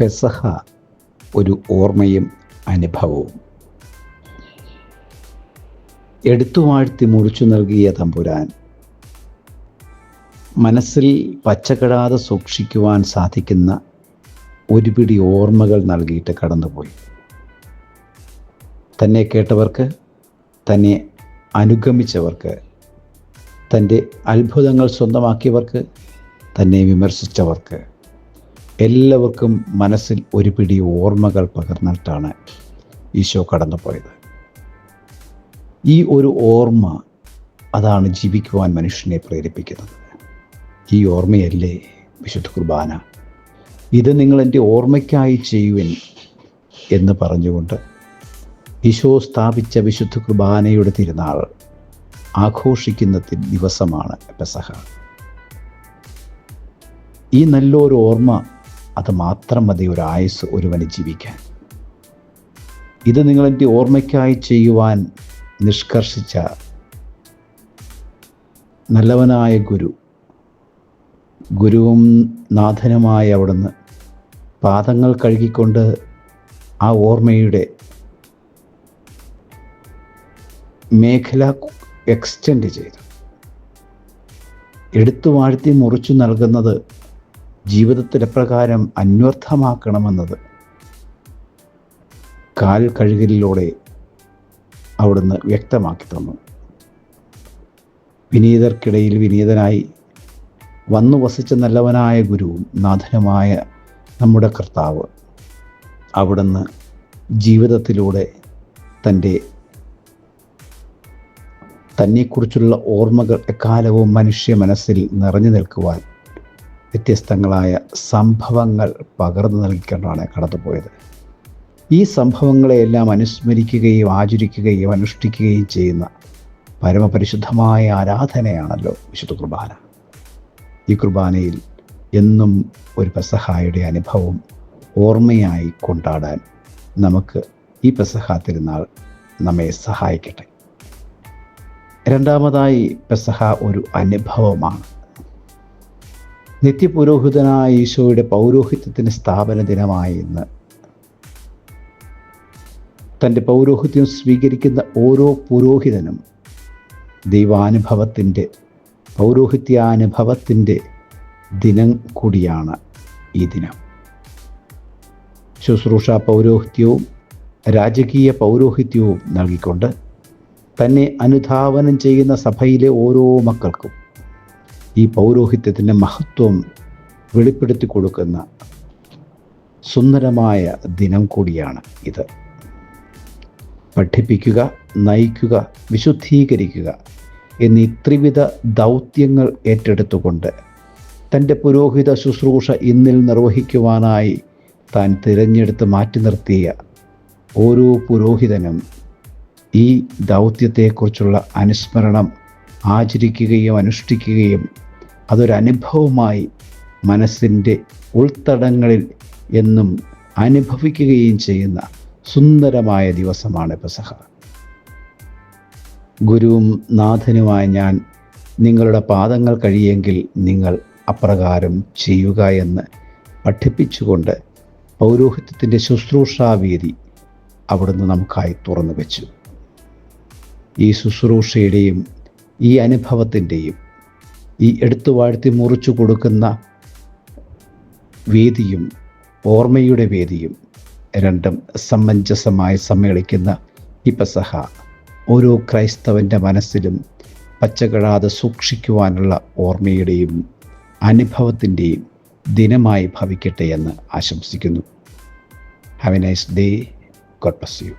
പെസഹ ഒരു ഓർമ്മയും അനുഭവവും. എടുത്തു വാഴ്ത്തി മുറിച്ചു നൽകിയ തമ്പുരാൻ മനസ്സിൽ പച്ചക്കെടാതെ സൂക്ഷിക്കുവാൻ സാധിക്കുന്ന ഒരു പിടി ഓർമ്മകൾ നൽകിയിട്ട് കടന്നുപോയി. തന്നെ കേട്ടവർക്ക് തന്നെ അനുഗമിച്ചവർക്ക് തന്റെ അത്ഭുതങ്ങൾ സ്വന്തമാക്കിയവർക്ക് തന്നെ വിമർശിച്ചവർക്ക് എല്ലാവർക്കും മനസ്സിൽ ഒരു പിടി ഓർമ്മകൾ പകർന്നിട്ടാണ് ഈശോ കടന്നുപോയത്. ഈ ഒരു ഓർമ്മ അതാണ് ജീവിക്കുവാൻ മനുഷ്യനെ പ്രേരിപ്പിക്കുന്നത്. ഈ ഓർമ്മയല്ലേ? വിശുദ്ധ കുർബാന. ഇത് നിങ്ങൾ എന്റെ ഓർമ്മയ്ക്കായി ചെയ്യുവിൻ എന്ന് പറഞ്ഞുകൊണ്ട് ഈശോ സ്ഥാപിച്ച വിശുദ്ധ കുർബാനയുടെ തിരുനാൾ ആഘോഷിക്കുന്ന ദിവസമാണ് പെസഹ. ഈ നല്ലൊരു ഓർമ്മ അത് മാത്രം മതി ഒരു ആയുസ് ഒരുവന് ജീവിക്കാൻ. ഇത് നിങ്ങളെന്റെ ഓർമ്മയ്ക്കായി ചെയ്യുവാൻ നിഷ്കർഷിച്ച നല്ലവനായ ഗുരു ഗുരുവും നാഥനുമായ അവിടുന്ന് പാദങ്ങൾ കഴുകിക്കൊണ്ട് ആ ഓർമ്മയുടെ മേഖല എക്സ്റ്റെൻഡ് ചെയ്തു. എടുത്തു വാഴ്ത്തി മുറിച്ചു നൽകുന്നത് ജീവിതത്തിൽ എപ്രകാരം അന്വർത്ഥമാക്കണമെന്നത് കാൽ കഴുകലിലൂടെ അവിടുന്ന് വ്യക്തമാക്കി തന്നു. വിനീതർക്കിടയിൽ വിനീതനായി വന്നു വസിച്ച നല്ലവനായ ഗുരുവും നാഥനുമായ നമ്മുടെ കർത്താവ് അവിടുന്ന് ജീവിതത്തിലൂടെ തന്റെ തന്നെക്കുറിച്ചുള്ള ഓർമ്മകൾ എക്കാലവും മനുഷ്യ മനസ്സിൽ നിറഞ്ഞു നിൽക്കുവാൻ വ്യത്യസ്തങ്ങളായ സംഭവങ്ങൾ പകർന്നു നൽകിക്കൊണ്ടാണ് കടന്നുപോയത്. ഈ സംഭവങ്ങളെയെല്ലാം അനുസ്മരിക്കുകയും ആചരിക്കുകയും അനുഷ്ഠിക്കുകയും ചെയ്യുന്ന പരമപരിശുദ്ധമായ ആരാധനയാണല്ലോ വിശുദ്ധ കുർബാന. ഈ കുർബാനയിൽ എന്നും ഒരു പെസഹായുടെ അനുഭവം ഓർമ്മയായി കൊണ്ടാടാൻ നമുക്ക് ഈ പെസഹ തിരുനാൾ നമ്മെ സഹായിക്കട്ടെ. രണ്ടാമതായി പെസഹ ഒരു അനുഭവമാണ്. നിത്യപുരോഹിതനായ ഈശോയുടെ പൗരോഹിത്യത്തിന് സ്ഥാപന ദിനമായി ഇന്ന് തന്റെ പൗരോഹിത്യം സ്വീകരിക്കുന്ന ഓരോ പുരോഹിതനും ദൈവാനുഭവത്തിന്റെ പൗരോഹിത്യാനുഭവത്തിന്റെ ദിനം കൂടിയാണ് ഈ ദിനം. ശുശ്രൂഷ പൗരോഹിത്യവും രാജകീയ പൗരോഹിത്യവും നൽകിക്കൊണ്ട് തന്നെ അനുധാവനം ചെയ്യുന്ന സഭയിലെ ഓരോ മക്കൾക്കും ഈ പൗരോഹിത്യത്തിന്റെ മഹത്വം വെളിപ്പെടുത്തി കൊടുക്കുന്ന സുന്ദരമായ ദിനം കൂടിയാണ് ഇത്. പഠിപ്പിക്കുക നയിക്കുക വിശുദ്ധീകരിക്കുക എന്നീ ത്രിവിധ ദൗത്യങ്ങൾ ഏറ്റെടുത്തുകൊണ്ട് തന്റെ പുരോഹിത ശുശ്രൂഷ ഇന്നിൽ നിർവഹിക്കുവാനായി താൻ തിരഞ്ഞെടുത്ത് മാറ്റി നിർത്തിയ ഓരോ പുരോഹിതനും ഈ ദൗത്യത്തെക്കുറിച്ചുള്ള അനുസ്മരണം ആചരിക്കുകയും അനുഷ്ഠിക്കുകയും അതൊരനുഭവമായി മനസ്സിന്റെ ഉൾത്തടങ്ങളിൽ എന്നും അനുഭവിക്കുകയും ചെയ്യുന്ന സുന്ദരമായ ദിവസമാണ് പെസഹ. ഗുരുവും നാഥനുമായ ഞാൻ നിങ്ങളുടെ പാദങ്ങൾ കഴിയെങ്കിൽ നിങ്ങൾ അപ്രകാരം ചെയ്യുക എന്ന് പഠിപ്പിച്ചുകൊണ്ട് പൗരോഹിത്യത്തിന്റെ ശുശ്രൂഷാവേദി അവിടുന്ന് നമുക്കായി തുറന്നു വെച്ചു. ഈ ശുശ്രൂഷയുടെയും ഈ അനുഭവത്തിന്റെയും ഈ എടുത്തു വാഴ്ത്തി മുറിച്ചു കൊടുക്കുന്ന വേദിയും ഓർമ്മയുടെ വേദിയും രണ്ടും സമഞ്ജസമായി സമ്മേളിക്കുന്ന ഈ പെസഹ ഓരോ ക്രൈസ്തവന്റെ മനസ്സിലും പച്ചകിടാതെ സൂക്ഷിക്കുവാനുള്ള ഓർമ്മയുടെയും അനുഭവത്തിന്റെയും ദിനമായി ഭവിക്കട്ടെ എന്ന് ആശംസിക്കുന്നു. Have a nice day God bless you